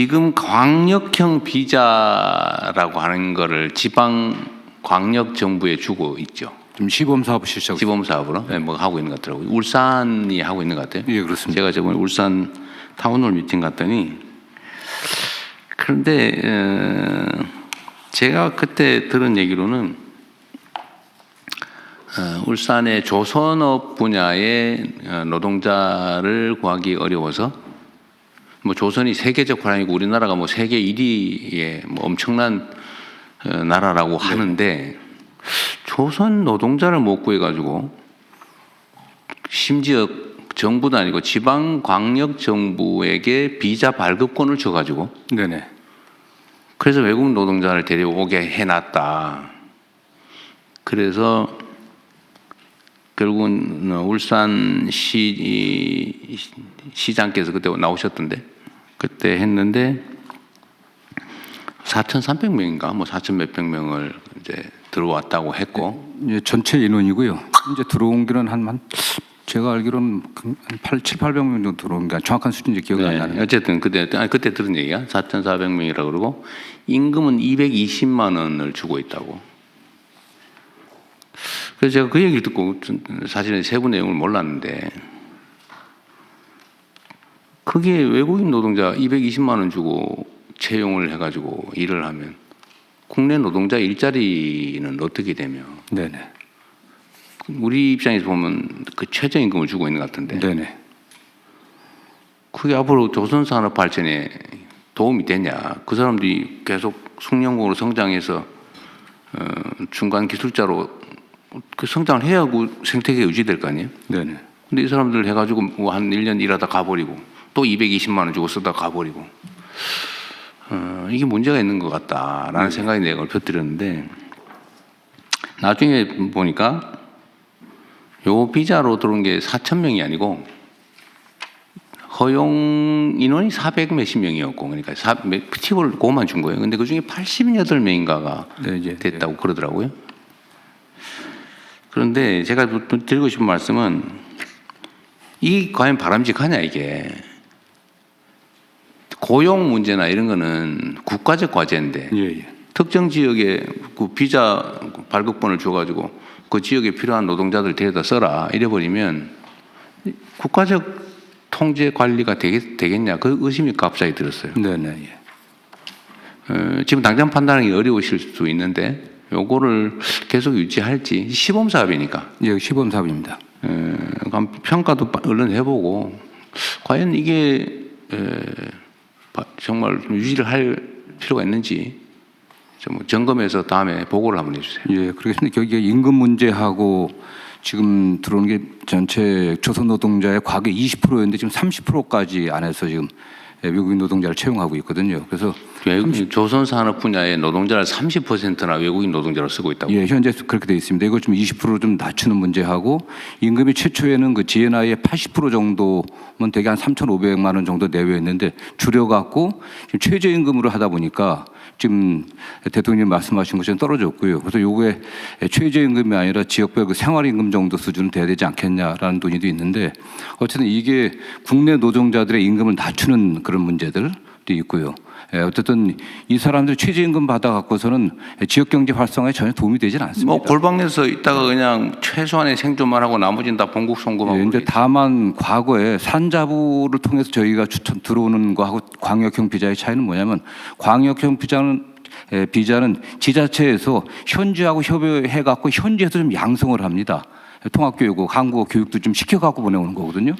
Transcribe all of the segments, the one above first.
지금 광역형 비자라고 하는 거를 지방 광역 정부에 주고 있죠. 지금 시범 사업 실시하고 시범 사업으로 네, 뭐 하고 있는 것 같더라고요. 울산이 하고 있는 것 같아요. 예, 그렇습니다. 제가 저번에 울산 타운홀 미팅 갔더니 그런데 어, 제가 그때 들은 얘기로는 어, 울산의 조선업 분야의 어, 노동자를 구하기 어려워서 뭐 조선이 세계적 화랑이고 우리나라가 뭐 세계 1위의 뭐 엄청난 어, 나라라고 하는데 조선 노동자를 못 구해가지고 심지어 정부도 아니고 지방 광역 정부에게 비자 발급권을 줘가지고 네네. 그래서 외국 노동자를 데려오게 해놨다. 그래서 결국은 울산시 이 시장께서 그때 나오셨던데 그때 했는데 4,300명인가 뭐 4천 몇백 명을 이제 들어왔다고 했고 예, 전체 인원이고요. 이제 들어온 게는 한, 한 제가 알기로는 한 8, 7, 800명 정도 들어온 게 정확한 수준인지 기억이 안 네, 나네요. 어쨌든 그때 아니, 그때 들은 얘기야 4,400명이라 그러고 임금은 220만 원을 주고 있다고. 그래서 제가 그 얘기를 듣고 좀 사실은 세부 내용을 몰랐는데 그게 외국인 노동자 220만 원 주고 채용을 해가지고 일을 하면 국내 노동자 일자리는 어떻게 되며 네네. 우리 입장에서 보면 그 최저임금을 주고 있는 것 같은데 네네. 그게 앞으로 조선 산업 발전에 도움이 되냐? 그 사람들이 계속 숙련공으로 성장해서 어, 중간 기술자로 그 성장을 해야 그 생태계 유지될 거 아니에요? 네네. 근데 이 사람들 해가지고 뭐 한 1년 일하다 가버리고 또 220만 원 주고 쓰다 가버리고 어, 이게 문제가 있는 것 같다라는 생각이 내가 펴뜨렸는데 나중에 보니까 요 비자로 들어온 게 4천 명이 아니고 허용 인원이 400 몇십 명이었고 그러니까 사, 몇- 팁을 그거만 준 거예요. 근데 그 중에 88명인가가 네, 이제 됐다고 그러더라고요. 그런데 제가 또 드리고 싶은 말씀은 이 과연 바람직하냐 이게 고용 문제나 이런 거는 국가적 과제인데 예, 예. 특정 지역에 그 비자 발급권을 줘가지고 그 지역에 필요한 노동자들 데려다 써라 이래버리면 국가적 통제 관리가 되겠, 되겠냐 그 의심이 갑자기 들었어요. 네네. 예. 어, 지금 당장 판단하기 어려우실 수 있는데 요거를 계속 유지할지 시범 사업이니까 예, 시범 사업입니다. 에, 그럼 평가도 빠- 얼른 해보고 과연 이게 에, 바- 정말 좀 유지를 할 필요가 있는지 좀 점검해서 다음에 보고를 한번 해주세요. 예, 그렇겠습니다. 여기에 임금 문제하고 지금 들어오는 게 전체 조선 노동자의 과거 20%였는데 지금 30%까지 안에서 지금 예, 외국인 노동자를 채용하고 있거든요. 그래서 외국 조선 산업 분야의 노동자를 30%나 외국인 노동자로 쓰고 있다고. 예, 현재 그렇게 돼 있습니다. 이걸 좀 20%좀 낮추는 문제하고 임금이 최초에는 그 GNI의 80% 정도면 되게 한 3,500만 원 정도 내외였는데 줄여갖고 지금 최저임금으로 하다 보니까 지금 대통령님 말씀하신 것처럼 떨어졌고요. 그래서 요게 최저임금이 아니라 지역별 그 생활임금 정도 수준은 돼야 되지 않겠냐라는 논의도 있는데 어쨌든 이게 국내 노동자들의 임금을 낮추는 그런 문제들도 있고요. 예, 어쨌든 이 사람들 최저임금 받아 갖고서는 지역 경제 활성화에 전혀 도움이 되지는 않습니다. 뭐 골방에서 있다가 그냥 최소한의 생존만 하고 나머지는 다 봉국 송금하고. 예, 이제 다만 과거에 산자부를 통해서 저희가 추천 들어오는 거하고 광역형 비자의 차이는 뭐냐면 광역형 비자는 에, 비자는 지자체에서 현지하고 협의해 갖고 현지에서 좀 양성을 합니다. 통합교육고 한국어 교육도 좀 시켜갖고 보내오는 거거든요.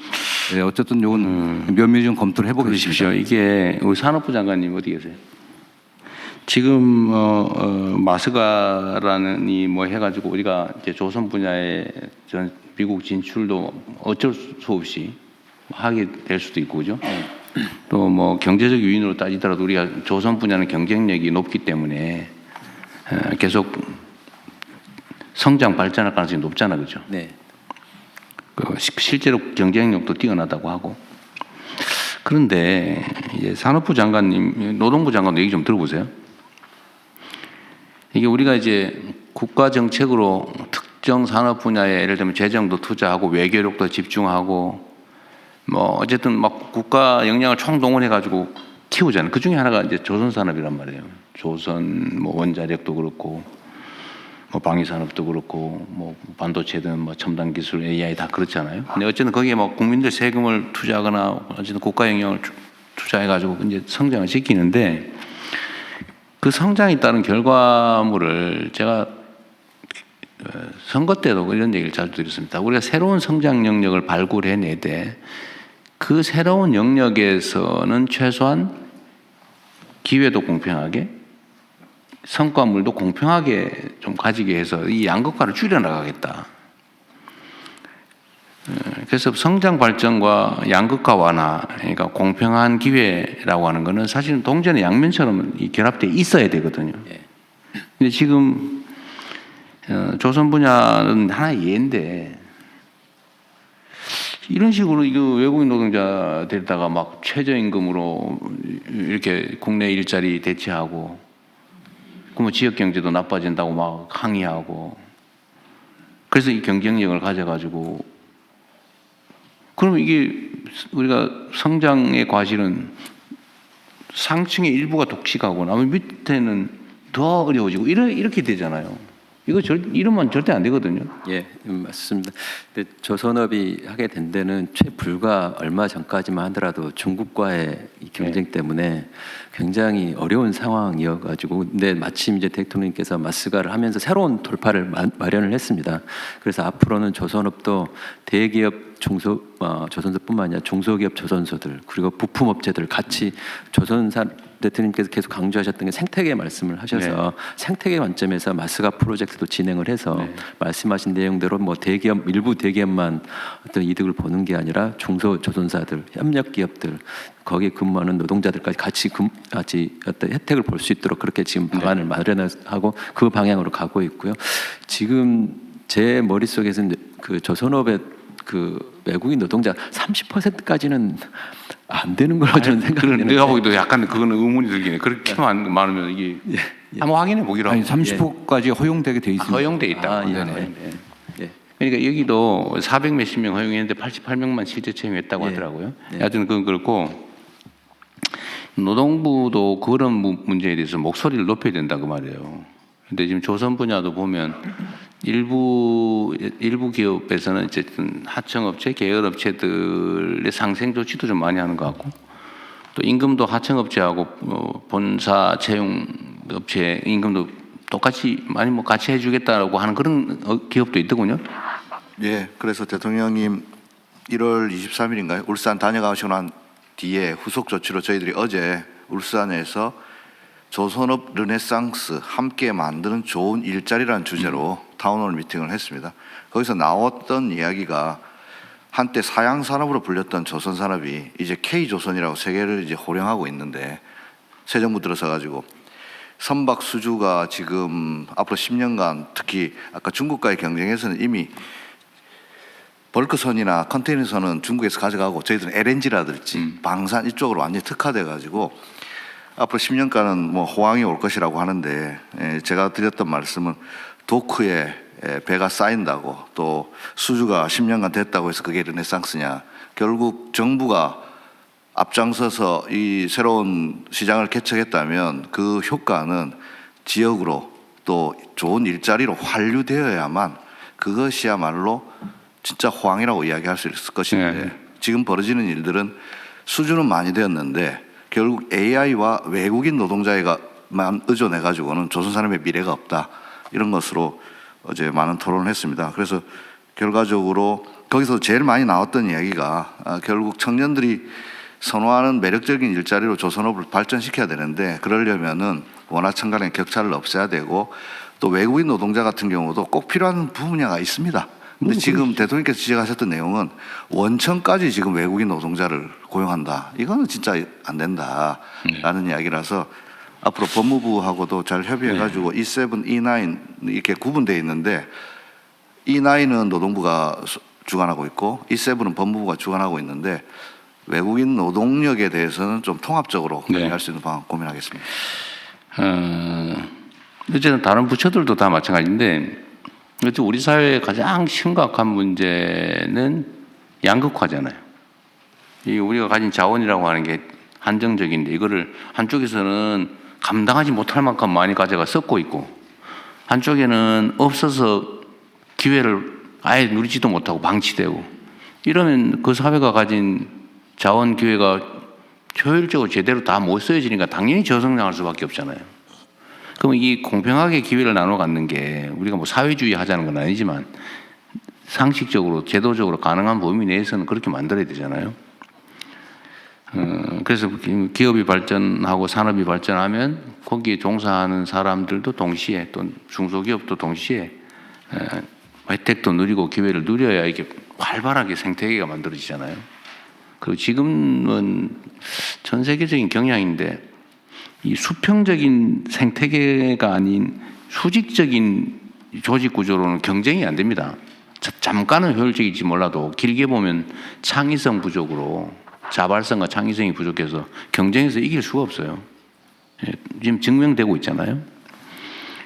예, 어쨌든 요건 면밀히 좀 검토를 해보겠습니다. 그러십시오. 이게 우리 산업부 장관님 어디 계세요? 지금 어, 어, 마스가라는 이 뭐 해가지고 우리가 이제 조선 분야의 전 미국 진출도 어쩔 수 없이 하게 될 수도 있고 그죠? 또 뭐 경제적 요인으로 따지더라도 우리가 조선 분야는 경쟁력이 높기 때문에 어, 계속 성장 발전할 가능성이 높잖아 그죠? 네. 그 시- 실제로 경쟁력도 뛰어나다고 하고 그런데 이제 산업부 장관님, 노동부 장관도 얘기 좀 들어보세요. 이게 우리가 이제 국가 정책으로 특정 산업 분야에 예를 들면 재정도 투자하고 외교력도 집중하고 뭐 어쨌든 막 국가 역량을 총동원해 가지고 키우잖아요. 그 중에 하나가 이제 조선 산업이란 말이에요. 조선 뭐 원자력도 그렇고 뭐 방위 산업도 그렇고 뭐 반도체든 뭐 첨단 기술 AI 다 그렇잖아요. 근데 어쨌든 거기에 뭐 국민들 세금을 투자하거나 어쨌든 국가 영향을 투- 투자해 가지고 이제 성장을 시키는데 그 성장에 따른 결과물을 제가 어, 선거 때도 이런 얘기를 자주 드렸습니다. 우리가 새로운 성장 영역을 발굴해내되 그 새로운 영역에서는 최소한 기회도 공평하게 성과물도 공평하게 좀 가지게 해서 이 양극화를 줄여나가겠다. 어, 그래서 성장 발전과 양극화 완화, 그러니까 공평한 기회라고 하는 것은 사실은 동전의 양면처럼 이 결합돼 있어야 되거든요. 근데 지금 어, 조선 분야는 하나의 예인데 이런 식으로 이거 외국인 노동자 데려다가 막 최저임금으로 이렇게 국내 일자리 대체하고 그러면 지역 경제도 나빠진다고 막 항의하고 그래서 이 경쟁력을 가져가지고 그러면 이게 우리가 성장의 과실은 상층의 일부가 독식하고 나머지 밑에는 더 어려워지고 이렇게 되잖아요. 이거 절, 이러면 절대 안 되거든요. 예, 음, 맞습니다. 근데 조선업이 하게 된 데는 최 불과 얼마 전까지만 하더라도 중국과의 이 경쟁 네. 때문에 굉장히 어려운 상황이어가지고 근데 마침 이제 대통령께서 마스가를 하면서 새로운 돌파를 마, 마련을 했습니다. 그래서 앞으로는 조선업도 대기업 중소 어, 조선소뿐만 아니라 중소기업 조선소들 그리고 부품업체들 같이 조선사 대통령께서 계속 강조하셨던 게 생태계 말씀을 하셔서 생태계 관점에서 마스가 프로젝트도 진행을 해서 네. 말씀하신 내용대로 뭐 대기업 일부 대기업만 어떤 이득을 보는 게 아니라 중소 조선사들 협력 기업들 거기에 근무하는 노동자들까지 같이 금, 같이 어떤 혜택을 볼 수 있도록 그렇게 지금 방안을 마련하고 그 방향으로 가고 있고요. 지금 제 머릿속에서는 그 조선업의 그 외국인 노동자 30%까지는 안 되는 걸로 저는 그런 생각되는데 내가 보기도 약간 그거는 의문이 들긴 해. 그렇게 많- 많으면 이게 한번 확인해 보기로 아니 하고 30호까지 허용되게 돼 아, 있습니다. 허용돼 있다. 아, 예, 네네. 예. 그러니까 여기도 400 몇십 명 허용했는데 88명만 실제 채용했다고 예. 하더라고요. 네. 하여튼 그건 그렇고 노동부도 그런 무- 문제에 대해서 목소리를 높여야 된다고 말이에요. 근데 지금 조선 분야도 보면 일부 일부 기업에서는 어쨌든 하청업체, 계열업체들의 상생 조치도 좀 많이 하는 것 같고 또 임금도 하청업체하고 어, 본사 채용 업체 임금도 똑같이 많이 뭐 같이 해주겠다라고 하는 그런 어, 기업도 있더군요. 예, 그래서 대통령님 1월 23일인가요? 울산 다녀가시고 난 뒤에 후속 조치로 저희들이 어제 울산에서 조선업 르네상스 함께 만드는 좋은 일자리라는 주제로 타운홀 미팅을 했습니다. 거기서 나왔던 이야기가 한때 사양 산업으로 불렸던 조선 산업이 이제 K 조선이라고 세계를 이제 호령하고 있는데 새 정부 들어서 가지고 선박 수주가 지금 앞으로 10년간 특히 아까 중국과의 경쟁에서는 이미 벌크선이나 컨테이너선은 중국에서 가져가고 저희들은 LNG라든지 방산 이쪽으로 완전히 특화돼 가지고 앞으로 10년간은 뭐 호황이 올 것이라고 하는데 예, 제가 드렸던 말씀은 도크에 예, 배가 쌓인다고 또 수주가 10년간 됐다고 해서 그게 르네상스냐 결국 정부가 앞장서서 이 새로운 시장을 개척했다면 그 효과는 지역으로 또 좋은 일자리로 환류되어야만 그것이야말로 진짜 호황이라고 이야기할 수 있을 것인데 네. 지금 벌어지는 일들은 수준은 많이 되었는데 결국 AI와 외국인 노동자에게만 의존해 가지고는 조선 산업의 미래가 없다 이런 것으로 어제 많은 토론을 했습니다. 그래서 결과적으로 거기서 제일 많이 나왔던 이야기가 아, 결국 청년들이 선호하는 매력적인 일자리로 조선업을 발전시켜야 되는데 그러려면은 원화청 간의 격차를 없애야 되고 또 외국인 노동자 같은 경우도 꼭 필요한 분야가 있습니다. 근데 지금 대통령께서 지적하셨던 내용은 원청까지 지금 외국인 노동자를 고용한다. 이거는 진짜 안 된다라는 이야기라서 앞으로 법무부하고도 잘 협의해가지고 E7, E9 이렇게 구분되어 있는데 E9은 노동부가 수- 주관하고 있고 E7은 법무부가 주관하고 있는데 외국인 노동력에 대해서는 좀 통합적으로 네. 관리할 수 있는 방안 고민하겠습니다. 어, 어쨌든 다른 부처들도 다 마찬가지인데, 어쨌든 우리 사회의 가장 심각한 문제는 양극화잖아요. 이 우리가 가진 자원이라고 하는 게 한정적인데 이거를 한쪽에서는 감당하지 못할 만큼 많이 가져가 썩고 있고 한쪽에는 없어서 기회를 아예 누리지도 못하고 방치되고 이러면 그 사회가 가진 자원 기회가 효율적으로 제대로 다못 쓰여지니까 당연히 저성장할 수밖에 없잖아요. 그럼 이 공평하게 기회를 나눠 갖는 게 우리가 뭐 사회주의 하자는 건 아니지만 상식적으로 제도적으로 가능한 범위 내에서는 그렇게 만들어야 되잖아요. 어, 그래서 기업이 발전하고 산업이 발전하면 거기에 종사하는 사람들도 동시에 또 중소기업도 동시에 에, 혜택도 누리고 기회를 누려야 이게 활발하게 생태계가 만들어지잖아요. 그리고 지금은 전 세계적인 경향인데 이 수평적인 생태계가 아닌 수직적인 조직 구조로는 경쟁이 안 됩니다. 자- 잠깐은 효율적일지 몰라도 길게 보면 창의성 부족으로 자발성과 창의성이 부족해서 경쟁에서 이길 수가 없어요. 예, 지금 증명되고 있잖아요.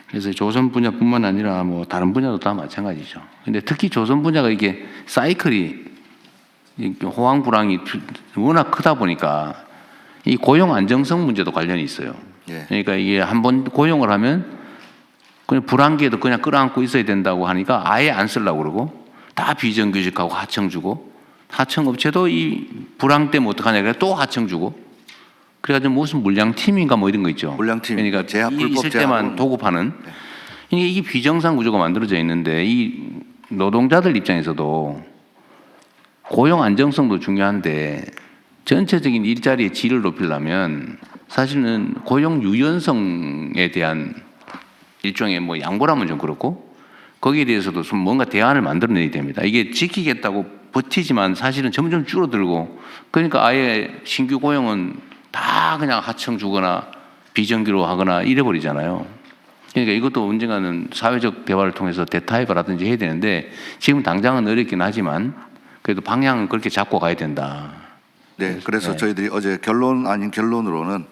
그래서 조선 분야뿐만 아니라 뭐 다른 분야도 다 마찬가지죠. 근데 특히 조선 분야가 이게 사이클이 이렇게 호황 불황이 워낙 크다 보니까 이 고용 안정성 문제도 관련이 있어요. 예. 그러니까 이게 한 번 고용을 하면 그냥 불안기에도 그냥 끌어안고 있어야 된다고 하니까 아예 안 쓰려고 그러고 다 비정규직하고 하청 주고 하청 업체도 이 불황 때문에 어떡하냐 그래 또 하청 주고 그래가지고 무슨 물량 팀인가 뭐 이런 거 있죠. 물량 팀, 그러니까 제한, 이 불법 있을 때만. 도급하는 이게 이게 비정상 구조가 만들어져 있는데 이 노동자들 입장에서도 고용 안정성도 중요한데 전체적인 일자리의 질을 높이려면 사실은 고용 유연성에 대한 일종의 뭐 양보라면 좀 그렇고 거기에 대해서도 좀 뭔가 대안을 만들어내야 됩니다. 이게 지키겠다고 버티지만 사실은 점점 줄어들고 그러니까 아예 신규 고용은 다 그냥 하청 주거나 비정규로 하거나 이래버리잖아요. 그러니까 이것도 언젠가는 사회적 대화를 통해서 대타협을 하든지 해야 되는데 지금 당장은 어렵긴 하지만 그래도 방향은 그렇게 잡고 가야 된다. 네, 그래서 네. 저희들이 어제 결론 아닌 결론으로는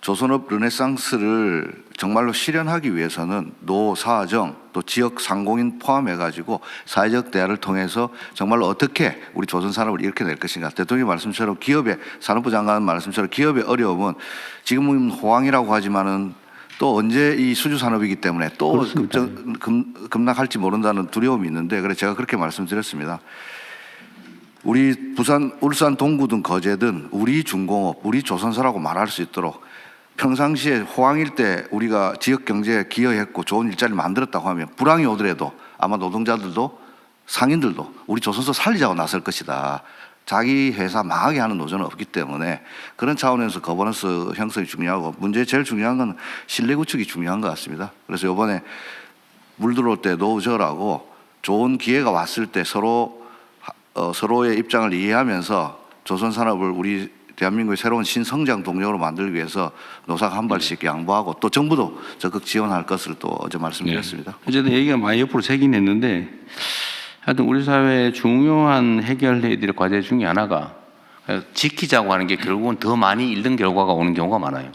조선업 르네상스를 정말로 실현하기 위해서는 노사정 또 지역 상공인 포함해 가지고 사회적 대화를 통해서 정말로 어떻게 우리 조선 산업을 이렇게 낼 것인가 대통령 말씀처럼 기업의 산업부 장관 말씀처럼 기업의 어려움은 지금은 호황이라고 하지만은 또 언제 이 수주 산업이기 때문에 또. 급정, 금, 급락할지 모른다는 두려움이 있는데 그래서 제가 그렇게 말씀드렸습니다. 우리 부산, 울산 동구든 거제든 우리 중공업, 우리 조선사라고 말할 수 있도록 평상시에 호황일 때 우리가 지역 경제에 기여했고 좋은 일자리 만들었다고 하면 불황이 오더라도 아마 노동자들도 상인들도 우리 조선소 살리자고 나설 것이다. 자기 회사 망하게 하는 노조는 없기 때문에 그런 차원에서 거버넌스 형성이 중요하고 문제 제일 중요한 건 신뢰 구축이 중요한 것 같습니다. 그래서 이번에 물 들어올 때 노저라고 좋은 기회가 왔을 때 서로 하- 어, 서로의 입장을 이해하면서 조선 산업을 우리 대한민국의 새로운 신성장 동력으로 만들기 위해서 노사가 한 발씩 양보하고 또 정부도 적극 지원할 것을 또 어제 말씀드렸습니다. 어쨌든 얘기가 많이 옆으로 새긴 했는데 하여튼 우리 사회의 중요한 해결해야 될 과제 중에 하나가 지키자고 하는 게 결국은 더 많이 잃는 결과가 오는 경우가 많아요.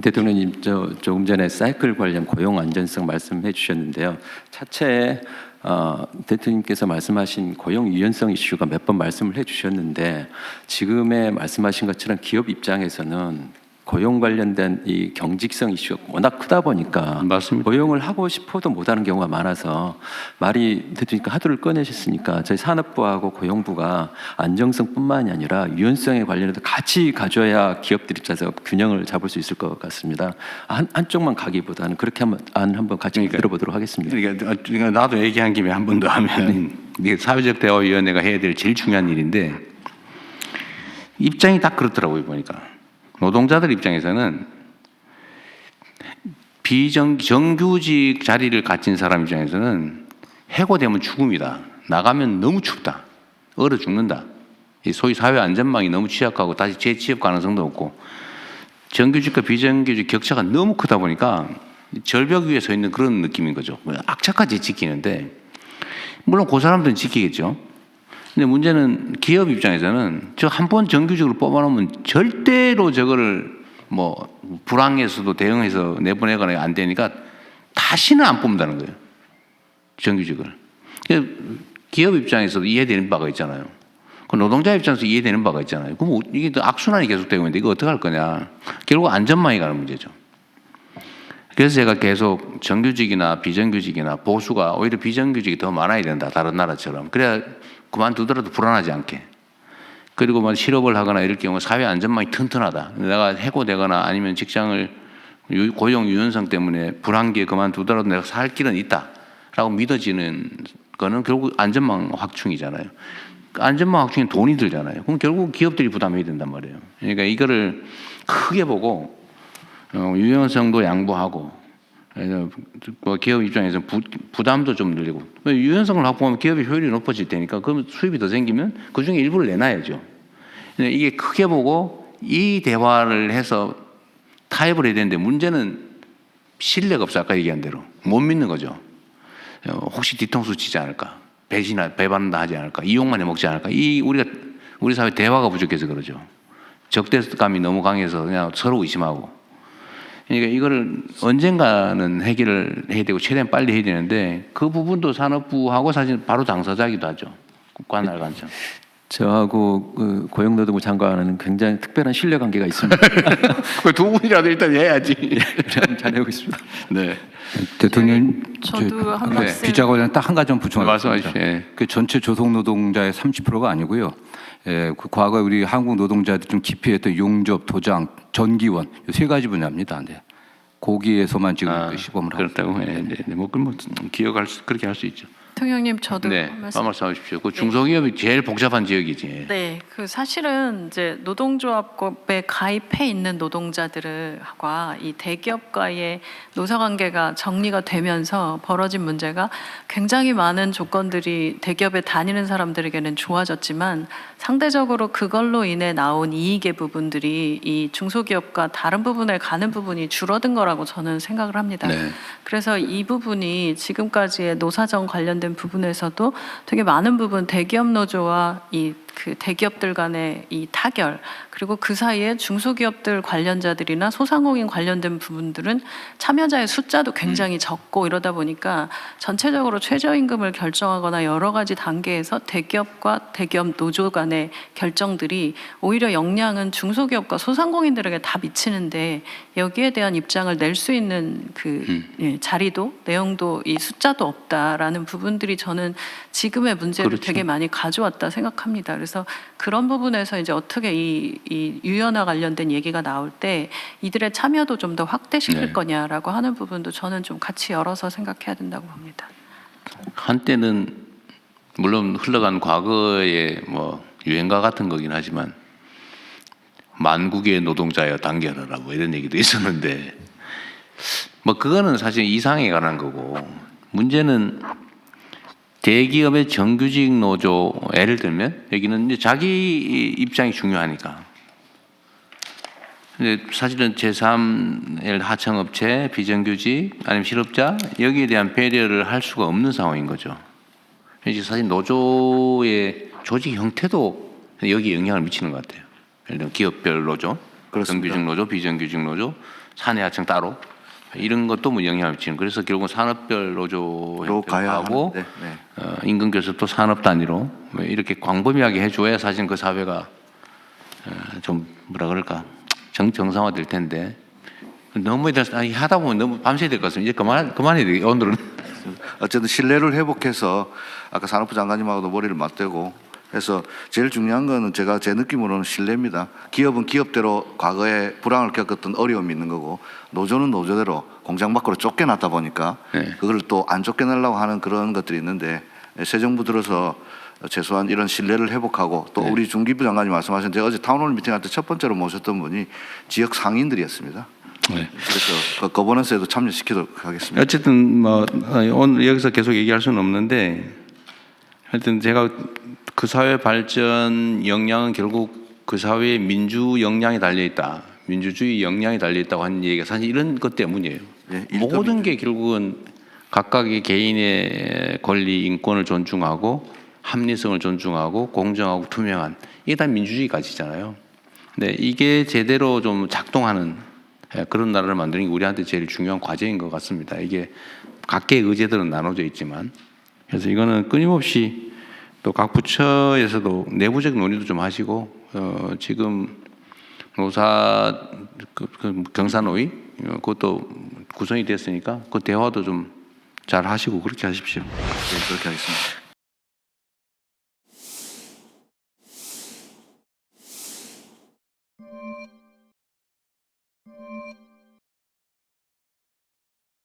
대통령님 저 조금 전에 사이클 관련 고용 안전성 말씀해 주셨는데요. 차체에 어, 대통령께서 말씀하신 고용 유연성 이슈가 몇 번 말씀을 해 주셨는데 지금의 말씀하신 것처럼 기업 입장에서는 고용 관련된 이 경직성 이슈가 워낙 크다 보니까 맞습니다. 고용을 하고 싶어도 못하는 경우가 많아서 말이 대통령께 하도를 꺼내셨으니까 저희 산업부하고 고용부가 안정성뿐만이 아니라 유연성에 관련해서 같이 가져야 기업들 입장에서 균형을 잡을 수 있을 것 같습니다. 한 한쪽만 가기보다는 그렇게 한번 안 한번 같이 그러니까- 들어보도록 하겠습니다. 그러니까 그러니까 나도 얘기한 김에 한 번 더 하면 이게 사회적 대화위원회가 해야 될 제일 중요한 일인데 입장이 딱 그렇더라고요 보니까 노동자들 입장에서는 비정 정규직 자리를 가진 사람 입장에서는 해고되면 죽음이다 나가면 너무 춥다 얼어 죽는다 이 소위 사회 안전망이 너무 취약하고 다시 재취업 가능성도 없고 정규직과 비정규직 격차가 너무 크다 보니까 절벽 위에 서 있는 그런 느낌인 거죠. 악착같이 지키는데 물론 그 사람들은 지키겠죠. 근데 문제는 기업 입장에서는 저 한 번 정규직으로 뽑아놓으면 절대로 저거를 뭐 불황에서도 대응해서 내보내거나 안 되니까 다시는 안 뽑는다는 거예요. 정규직을. 그 기업 입장에서도 이해되는 바가 있잖아요. 그 노동자 입장에서 이해되는 바가 있잖아요. 그럼 이게 또 악순환이 계속되고 있는데 이거 어떻게 할 거냐. 결국 안전망이 가는 문제죠. 그래서 제가 계속 정규직이나 비정규직이나 보수가 오히려 비정규직이 더 많아야 된다. 다른 나라처럼. 그래야 그만두더라도 불안하지 않게. 그리고 뭐 실업을 하거나 이럴 경우 사회 안전망이 튼튼하다. 내가 해고되거나 아니면 직장을 유- 고용 유연성 때문에 불안기에 그만두더라도 내가 살 길은 있다 라고 믿어지는 거는 결국 안전망 확충이잖아요. 그 안전망 확충이 돈이 들잖아요. 그럼 결국 기업들이 부담해야 된단 말이에요. 그러니까 이거를 크게 보고 어, 유연성도 양보하고 뭐 기업 입장에서 부, 부담도 좀 늘리고 유연성을 확보하면 기업의 효율이 높아질 테니까 그럼 수입이 더 생기면 그 중에 일부를 내놔야죠. 이게 크게 보고 이 대화를 해서 타협을 해야 되는데 문제는 신뢰가 없어 아까 얘기한 대로 못 믿는 거죠. 어, 혹시 뒤통수 치지 않을까 배신하 배반다 하지 않을까 이용만 해먹지 않을까 이 우리가 우리 사회 대화가 부족해서 그러죠. 적대감이 너무 강해서 그냥 서로 의심하고 그러니까 이거를 언젠가는 해결을 해야 되고 최대한 빨리 해야 되는데 그 부분도 산업부하고 사실 바로 당사자이기도 하죠. 관할 관점. 저하고 그 고용노동부 장관은 굉장히 특별한 신뢰 관계가 있습니다. 두 분이라도 일단 해야지. 잘 해오고 있습니다. 네. 대통령 저도 저- 한 네, 말씀- 비자 관련 딱 한 가지 좀 부충하겠습니다. 말씀하십시오. 예. 그 전체 조속 노동자의 30%가 아니고요. 예, 그 과거 우리 한국 노동자들 좀 기피했던 용접, 도장, 전기원 이세 가지 분야입니다. 네. 거기에서만 지금 아, 그 시범을 하고 그렇다고. 네, 네, 네. 뭐 그럼 뭐 기억할 수 그렇게 할 수 있죠. 대통령님 저도 네. 한 말씀 말씀하십시오. 그 중소기업이 제일 복잡한 지역이지. 네, 그 사실은 이제 노동조합법에 가입해 있는 노동자들과 이 대기업과의 노사관계가 정리가 되면서 벌어진 문제가 굉장히 많은 조건들이 대기업에 다니는 사람들에게는 좋아졌지만 상대적으로 그걸로 인해 나온 이익의 부분들이 이 중소기업과 다른 부분에 가는 부분이 줄어든 거라고 저는 생각을 합니다. 네. 그래서 이 부분이 지금까지의 노사정 관련된 부분에서도 되게 많은 부분 대기업 노조와 이그 대기업들 간의 이 타결 그리고 그 사이에 중소기업들 관련자들이나 소상공인 관련된 부분들은 참여자의 숫자도 굉장히 적고 이러다 보니까 전체적으로 최저임금을 결정하거나 여러 가지 단계에서 대기업과 대기업 노조 간의 결정들이 오히려 영향은 중소기업과 소상공인들에게 다 미치는데 여기에 대한 입장을 낼 수 있는 그 예, 자리도 내용도 이 숫자도 없다라는 부분들이 저는 지금의 문제를 그렇죠. 되게 많이 가져왔다 생각합니다. 그래서 그런 부분에서 이제 어떻게 이, 이 유연화 관련된 얘기가 나올 때 이들의 참여도 좀 더 확대시킬 네. 거냐라고 하는 부분도 저는 좀 같이 열어서 생각해야 된다고 봅니다. 한때는 물론 흘러간 과거의 뭐 유행가 같은 거긴 하지만 만국의 노동자여 단결하라 뭐 이런 얘기도 있었는데 뭐 그거는 사실 이상에 관한 거고 문제는 대기업의 정규직 노조 예를 들면 여기는 이제 자기 입장이 중요하니까 근데 사실은 제3의 하청업체, 비정규직, 아니면 실업자 여기에 대한 배려를 할 수가 없는 상황인 거죠. 사실 노조의 조직 형태도 여기 영향을 미치는 것 같아요. 예를 들면 기업별 노조, 그렇습니다. 정규직 노조, 비정규직 노조, 사내 하청 따로 이런 것도 뭐 영향을 미치는. 그래서 결국 산업별 노조 로 가야 형태하고 하는데, 네. 어, 임금 교섭도 산업 단위로 뭐 이렇게 광범위하게 해줘야 사실 그 사회가 어, 좀 뭐라 그럴까 정 정상화 될 텐데 너무 아니, 하다 보면 너무 밤새야 될것 같습니다. 이제 그만 그만해야 돼 오늘은. 어쨌든 신뢰를 회복해서 아까 산업부 장관님하고도 머리를 맞대고 해서 제일 중요한 거는 제가 제 느낌으로는 신뢰입니다. 기업은 기업대로 과거에 불황을 겪었던 어려움이 있는 거고 노조는 노조대로 공장 밖으로 쫓겨났다 보니까 네. 그걸 또 안 쫓겨내려고 하는 그런 것들이 있는데 새 정부 들어서 최소한 이런 신뢰를 회복하고 또 네. 우리 중기부 장관님 말씀하신 제가 어제 타운홀 미팅할 때 첫 번째로 모셨던 분이 지역 상인들이었습니다. 네. 그래서 그 거버넌스에도 참여시키도록 하겠습니다. 어쨌든 뭐 어, 오늘 여기서 계속 얘기할 수는 없는데 하여튼 제가 그 사회 발전 역량은 결국 그 사회의 민주 역량이 달려 있다. 민주주의 역량이 달려 있다고 하는 얘기가 사실 이런 것 때문이에요. 예, 일도 모든 게 결국은 각각의 개인의 권리, 인권을 존중하고 합리성을 존중하고 공정하고 투명한 이게 다 민주주의 가치잖아요. 네, 이게 제대로 좀 작동하는 예, 그런 나라를 만드는 게 우리한테 제일 중요한 과제인 것 같습니다. 이게 각계의 의제들은 나눠져 있지만 그래서 이거는 끊임없이 또 각 부처에서도 내부적 논의도 좀 하시고 어, 지금 노사 그, 그 경사노위 어, 그것도 구성이 됐으니까 그 대화도 좀 잘 하시고 그렇게 하십시오. 네, 그렇게 하겠습니다.